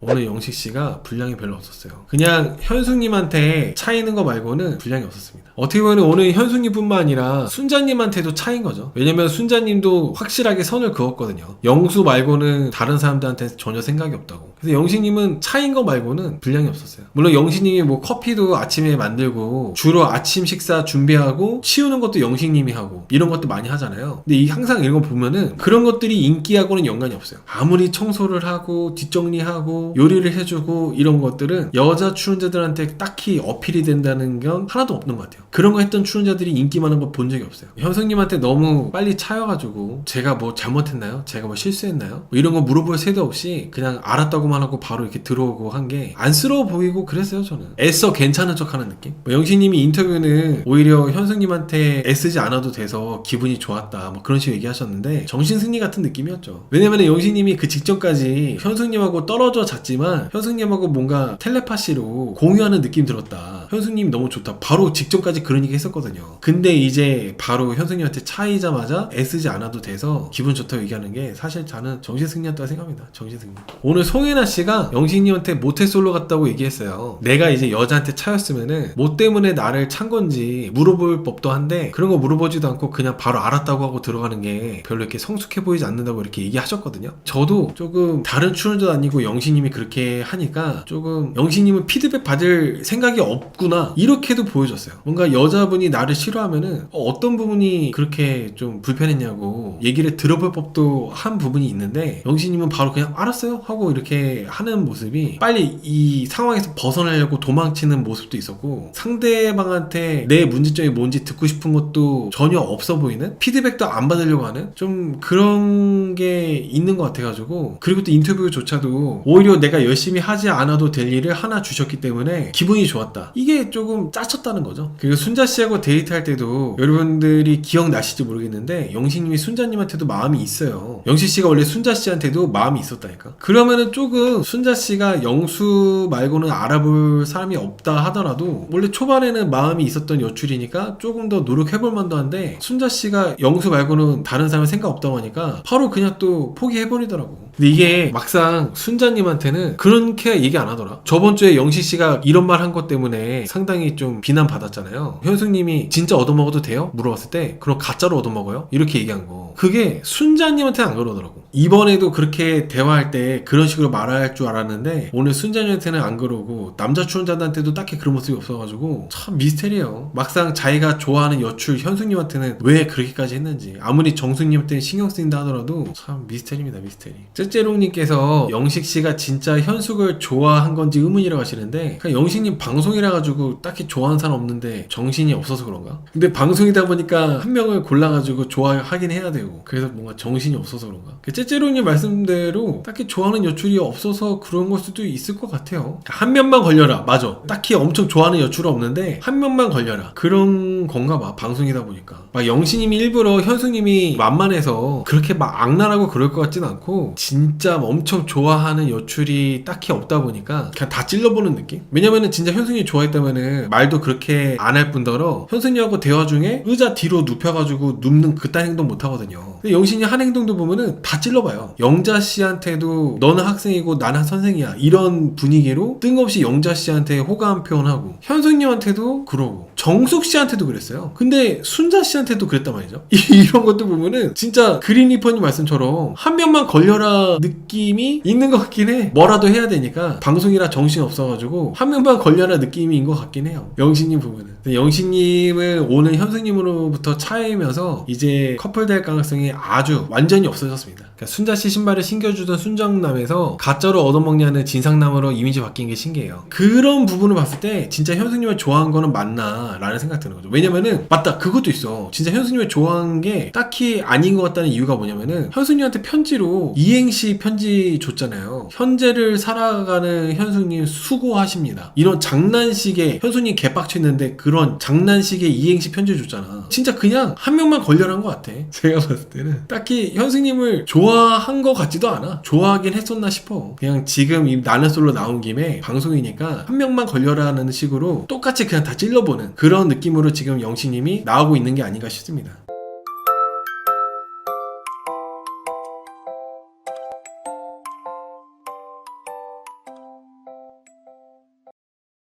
오늘 영식 씨가 분량이 별로 없었어요. 그냥 현숙님한테 차이는 거 말고는 분량이 없었습니다. 어떻게 보면 오늘 현숙님뿐만 아니라 순자님한테도 차인 거죠. 왜냐면 순자님도 확실하게 선을 그었거든요. 영수 말고는 다른 사람들한테 전혀 생각이 없다고. 그래서 영식님은 차인 거 말고는 분량이 없었어요. 물론 영식님이 뭐 커피도 아침에 만들고 주로 아침 식사 준비하고 치우는 것도 영식님이 하고 이런 것도 많이 하잖아요. 근데 이 항상 이런 거 보면은 그런 것들이 인기하고는 연관이 없어요. 아무리 청소를 하고 뒷정리하고 요리를 해주고 이런 것들은 여자 출연자들한테 딱히 어필이 된다는 건 하나도 없는 것 같아요. 그런 거 했던 출연자들이 인기 많은 거 본 적이 없어요. 현성님한테 너무 빨리 차여가지고 제가 뭐 잘못했나요? 제가 뭐 실수했나요? 뭐 이런 거 물어볼 새도 없이 그냥 알았다고만 하고 바로 이렇게 들어오고 한 게 안쓰러워 보이고 그랬어요 저는. 애써 괜찮은 척하는 느낌? 뭐 영식님이 인터뷰는 오히려 현성님한테 애쓰지 않아도 돼서 기분이 좋았다 뭐 그런 식으로 얘기하셨는데 정신승리 같은 느낌이었죠. 왜냐면 영식님이 그 직전까지 현숙님하고 떨어져 잤지만 현숙님하고 뭔가 텔레파시로 공유하는 느낌 들었다. 현숙님이 너무 좋다. 바로 직전까지 그런 얘기 했었거든요. 근데 이제 바로 현숙님한테 차이자마자 애쓰지 않아도 돼서 기분 좋다고 얘기하는 게 사실 저는 정신 승리였다고 생각합니다. 정신 승리. 오늘 송혜나 씨가 영식님한테 모태솔로 갔다고 얘기했어요. 내가 이제 여자한테 차였으면은 뭐 때문에 나를 찬 건지 물어볼 법도 한데 그런 거 물어보지도 않고 그냥 바로 알았다고 하고 들어가는 게 별로 이렇게 성숙해 보이지 않는다고 이렇게 얘기하셨거든요. 저도 조금 다른 출연자도 아니고 영식님이 그렇게 하니까 조금 영식님은 피드백 받을 생각이 없 구나 이렇게도 보여줬어요. 뭔가 여자분이 나를 싫어하면은 어, 떤 부분이 그렇게 좀 불편했냐고 얘기를 들어볼 법도 한 부분이 있는데 영식님은 바로 그냥 알았어요 하고 이렇게 하는 모습이 빨리 이 상황에서 벗어나려고 도망치는 모습도 있었고 상대방한테 내 문제점이 뭔지 듣고 싶은 것도 전혀 없어 보이는 피드백도 안 받으려고 하는 좀 그런 게 있는 것 같아가지고 그리고 또 인터뷰조차도 오히려 내가 열심히 하지 않아도 될 일을 하나 주셨기 때문에 기분이 좋았다 이게 조금 짜쳤다는 거죠. 그리고 순자 씨하고 데이트할 때도 여러분들이 기억나실지 모르겠는데 영식님이 순자님한테도 마음이 있어요. 영식 씨가 원래 순자 씨한테도 마음이 있었다니까. 그러면은 조금 순자 씨가 영수 말고는 알아볼 사람이 없다 하더라도 원래 초반에는 마음이 있었던 여출이니까 조금 더 노력해볼 만도 한데 순자 씨가 영수 말고는 다른 사람 생각 없다고 하니까 바로 그냥 또 포기해버리더라고. 근데 이게 막상 순자님한테는 그렇게 얘기 안 하더라. 저번 주에 영식 씨가 이런 말 한 것 때문에 상당히 좀 비난 받았잖아요. 현숙님이 진짜 얻어먹어도 돼요? 물어봤을 때 그럼 가짜로 얻어먹어요? 이렇게 얘기한 거. 그게 순자님한테는 안 그러더라고. 이번에도 그렇게 대화할 때 그런 식으로 말할 줄 알았는데 오늘 순자님한테는 안 그러고 남자 출연자들한테도 딱히 그런 모습이 없어가지고 참 미스테리해요. 막상 자기가 좋아하는 여출 현숙님한테는 왜 그렇게까지 했는지 아무리 정숙님한테 신경 쓰인다 하더라도 참 미스테리입니다 미스테리. 째째롱님께서 영식 씨가 진짜 현숙을 좋아한 건지 의문이라고 하시는데 영식님 방송이라 가지고 딱히 좋아하는 사람 없는데 정신이 없어서 그런가? 근데 방송이다 보니까 한 명을 골라가지고 좋아하긴 해야 되고 그래서 뭔가 정신이 없어서 그런가? 그 째째롱님 말씀대로 딱히 좋아하는 여출이 없어서 그런 걸 수도 있을 것 같아요. 한 면만 걸려라. 맞아. 딱히 엄청 좋아하는 여출은 없는데 한 면만 걸려라. 그런 건가 봐. 방송이다 보니까. 막 영신님이 일부러 현수님이 만만해서 그렇게 막 악랄하고 그럴 것 같진 않고 진짜 엄청 좋아하는 여출이 딱히 없다 보니까 그냥 다 찔러보는 느낌? 왜냐면은 진짜 현승이 좋아했다 면은 말도 그렇게 안 할 뿐더러 현승이하고 대화 중에 의자 뒤로 눕혀가지고 눕는 그딴 행동 못 하거든요. 영신이 한 행동도 보면은 다 찔러봐요. 영자 씨한테도 너는 학생이고 나는 선생이야 이런 분위기로 뜬금없이 영자 씨한테 호감 표현하고 현승님한테도 그러고 정숙 씨한테도 그랬어요. 근데 순자 씨한테도 그랬단 말이죠. 이런 것도 보면은 진짜 그린 리퍼님 말씀처럼 한 명만 걸려라 느낌이 있는 것 같긴 해. 뭐라도 해야 되니까 방송이라 정신 없어가지고 한 명만 걸려라 느낌인 것 같긴 해요. 영신님. 근데 영신님은 오늘 현승님으로부터 차이면서 이제 커플 될 가능성이 아주 완전히 없어졌습니다. 그러니까 순자 씨 신발을 신겨주던 순정남에서 가짜로 얻어먹냐는 진상남으로 이미지 바뀐 게 신기해요. 그런 부분을 봤을 때 진짜 현승님을 좋아한 거는 맞나 라는 생각 드는 거죠. 왜냐면은 맞다 그것도 있어. 진짜 현승님을 좋아한 게 딱히 아닌 것 같다는 이유가 뭐냐면은 현승님한테 편지로 이행시 편지 줬잖아요. 현재를 살아가는 현승님 수고하십니다. 이런 장난식의 현승님 개빡쳤는데 그런 장난식의 이행시 편지 줬잖아. 진짜 그냥 한 명만 걸려란 것 같아. 제가 봤을 때는 딱히 현승님을 좋아한 것 같지도 않아. 좋아하긴 했었나 싶어. 그냥 지금 이 나는 솔로 나온 김에 방송이니까 한 명만 걸려라는 식으로 똑같이 그냥 다 찔러보는 그런 느낌으로 지금 영식님이 나오고 있는 게 아닌가 싶습니다.